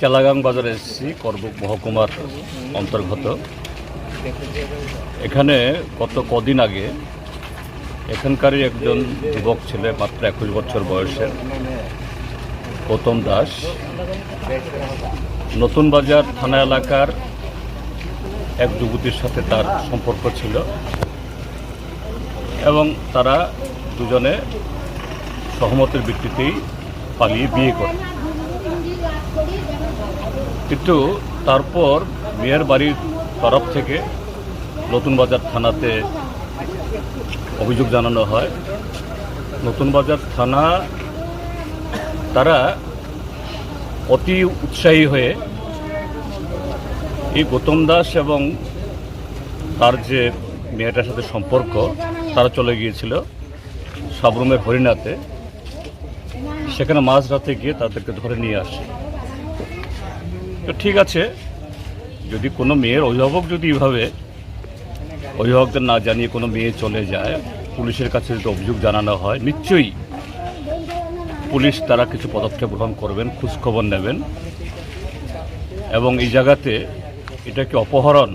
কেলাগাং বাজারে এসেছি করবুক মহকুমার অন্তর্গত। এখানে গত কদিন আগে এখানকারই একজন যুবক ছেলে, মাত্র একুশ বছর বয়সের, গৌতম দাস। নতুন বাজার থানা এলাকার এক যুবতীর সাথে তার সম্পর্ক ছিল এবং তারা দুজনে সহমতের ভিত্তিতেই পালিয়ে বিয়ে করে। কিন্তু তারপর মেয়ের বাড়ির তরফ থেকে নতুন বাজার থানাতে অভিযোগ জানানো হয়। নতুন বাজার থানা তারা অতি উৎসাহী হয়ে এই গৌতম দাস এবং তার যে মেয়েটার সাথে সম্পর্ক, তারা চলে গিয়েছিল সাবরুমের হরিণাতে। সেখানে মাঝরাতে গিয়ে তাদেরকে ধরে নিয়ে আসে। তো ঠিক আছে, যদি কোনো মেয়ের অভিভাবক যদি এভাবে অভিভাবকদের না জানিয়ে কোনো মেয়ে চলে যায়, পুলিশের কাছে যদি অভিযোগ জানানো হয়, নিশ্চয়ই পুলিশ তারা কিছু পদক্ষেপ গ্রহণ করবেন, খোঁজখবর নেবেন এবং এই জায়গাতে এটা এটাকে অপহরণ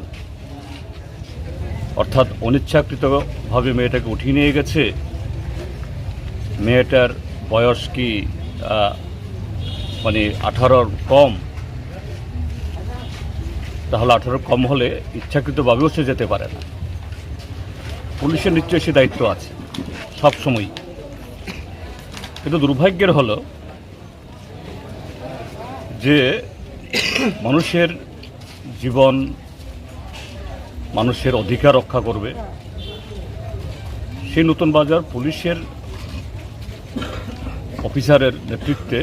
অর্থাৎ অনিচ্ছাকৃতভাবে মেয়েটাকে উঠিয়ে নিয়ে গেছে, মেয়েটার বয়স কি মানে আঠারোর কম তাহলে আঠারো কম হলে ইচ্ছাকৃতভাবেও সে যেতে পারে না। পুলিশের নিশ্চয়ই সে দায়িত্ব আছে, সব সময় কিন্তু দুর্ভাগ্যের হলো যে মানুষের জীবন মানুষের অধিকার রক্ষা করবে। সেই নতুন বাজার পুলিশের অফিসারের নেতৃত্বে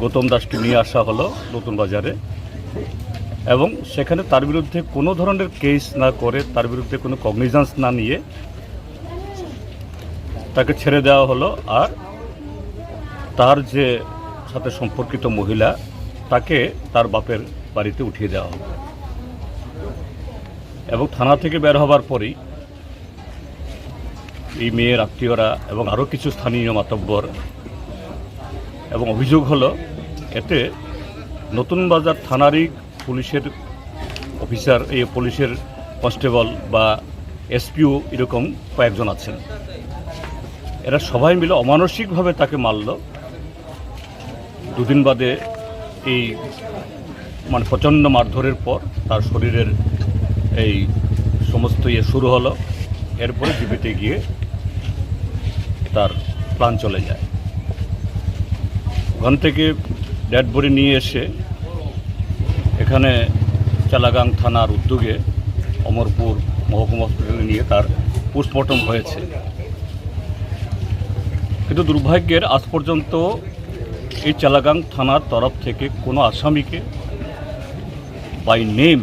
গৌতম দাসকে নিয়ে আসা হলো নতুন বাজারে। এবং সেখানে তার বিরুদ্ধে কোনো ধরনের কেস না করে তার বিরুদ্ধে কোনো কগনিজান্স না নিয়ে তাকে ছেড়ে দেওয়া হলো। আর তার যে সাথে সম্পর্কিত মহিলা, তাকে তার বাপের বাড়িতে উঠিয়ে দেওয়া হলো। এবং থানা থেকে বের হবার পরেই এই মেয়ের আত্মীয়রা এবং আরও কিছু স্থানীয় মাতব্বর এবং অভিযোগ হলো, এতে নতুন বাজার থানারই পুলিশের অফিসার, এই পুলিশের কনস্টেবল বা এসপিও এরকম কয়েকজন আছেন। এরা সবাই মিলে অমানসিকভাবে তাকে মারল। দুদিন বাদে এই মানে প্রচণ্ড মারধরের পর তার শরীরের এই সমস্ত ইয়ে শুরু হলো। এরপরে জীবিতে গিয়ে তার প্রাণ চলে যায়। ওখান থেকে ডেড বডি নিয়ে এসে এখানে চালাগাং থানার উদ্যোগে অমরপুর মহকুমা হসপিটালে নিয়ে তার পোস্টমর্টম হয়েছে কিন্তু দুর্ভাগ্যের আজ পর্যন্ত এই চালাগাং থানার তরফ থেকে কোনো আসামিকে বাই নেম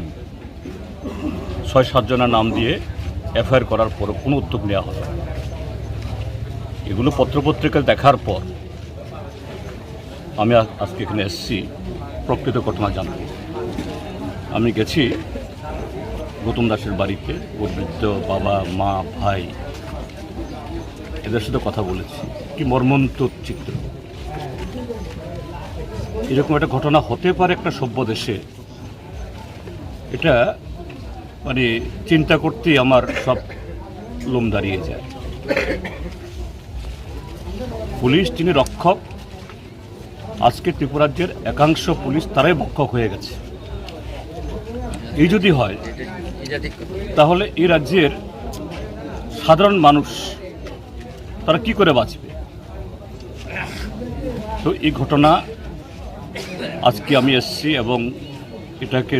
ছয় সাতজনের নাম দিয়ে এফআইআর করার পর কোনো উদ্যোগ নেওয়া না। এগুলো পত্রপত্রিকায় দেখার পর আমি আজকে এখানে এসেছি, প্রকৃত ঘটনা জানতে আমি গেছি গৌতম দাসের বাড়িতে, ওর বৃদ্ধ বাবা, মা, ভাই, এদের সাথে কথা বলেছি। কি মর্মন্তক চিত্র। এরকম একটা ঘটনা হতে পারে একটা সভ্য দেশে। এটা মানে চিন্তা করতেই আমার সব লোম দাঁড়িয়ে যায়। পুলিশ যিনি রক্ষক, আজকে ত্রিপুরাজ্যের একাংশ পুলিশ তারাই ভক্ষক হয়ে গেছে। এই যদি হয় তাহলে এই রাজ্যের সাধারণ মানুষ তারা কি করে বাঁচবে? তো এই ঘটনা আজকে আমি এসেছি এবং এটাকে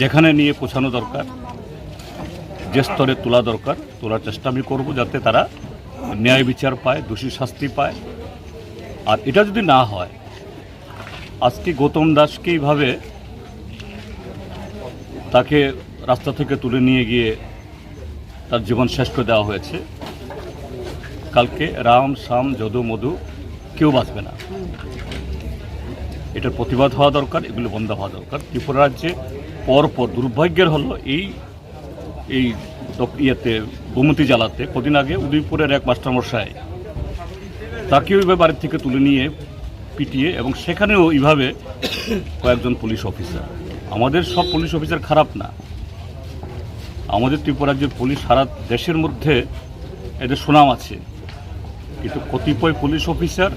যেখানে নিয়ে পৌঁছানো দরকার যে স্তরে তোলা দরকার তোলার চেষ্টা আমি করব যাতে তারা ন্যায় বিচার পায় দোষী শাস্তি পায়। আর এটা যদি না হয় আজকে গৌতম দাসকে এইভাবে তাকে রাস্তা থেকে তুলে নিয়ে গিয়ে তার জীবন শেষ করে দেওয়া হয়েছে। কালকে রাম শাম যদু, মধু কেউ বাঁচবে না। এটার প্রতিবাদ হওয়া দরকার, এগুলো বন্ধ হওয়া দরকার। ত্রিপুরা রাজ্যে পরপর দুর্ভাগ্যের হলো এই এই ইয়েতে, গোমতী জ্বালাতে কদিন আগে উদয়পুরের এক মাস্টারমশাই তাকে ওইভাবে বাড়ির থেকে তুলে নিয়ে পিটিয়ে এবং সেখানেও এইভাবে কয়েকজন পুলিশ অফিসার আমাদের সব পুলিশ অফিসার খারাপ না। আমাদের ত্রিপুরা রাজ্যের পুলিশ সারা দেশের মধ্যে এদের সুনাম আছে। কিন্তু কতিপয় পুলিশ অফিসার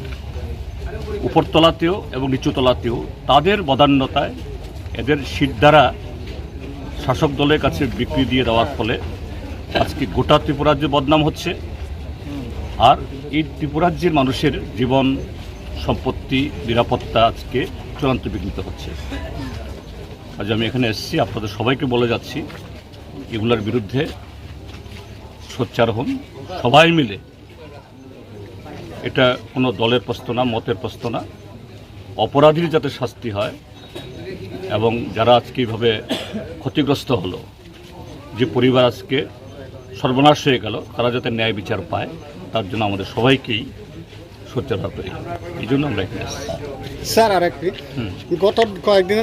উপরতলাতেও এবং নিচুতলাতেও তাদের বদান্যতায় এদের সিট দ্বারা শাসক দলের কাছে বিক্রি দিয়ে দেওয়ার ফলে আজকে গোটা ত্রিপুরাজ্যে বদনাম হচ্ছে। আর এই ত্রিপুরাজ্যের মানুষের জীবন, সম্পত্তি, নিরাপত্তা আজকে চূড়ান্ত বিঘ্নিত হচ্ছে। আজ আমি এখানে এসেছি আপনাদের সবাইকে বলে যাচ্ছি এগুলোর বিরুদ্ধে সোচ্চার হন সবাই মিলে। এটা কোনো দলের প্রশ্ন না মতের প্রশ্ন না। অপরাধীর যাতে শাস্তি হয় এবং যারা আজকে এইভাবে ক্ষতিগ্রস্ত হলো যে পরিবার আজকে সর্বনাশ হয়ে গেল তারা যাতে ন্যায় বিচার পায় তার জন্য আমাদের সবাইকেই সোচ্চার হতে এই জন্য আমরা এখানে স্যার আর একটি গত কয়েকদিন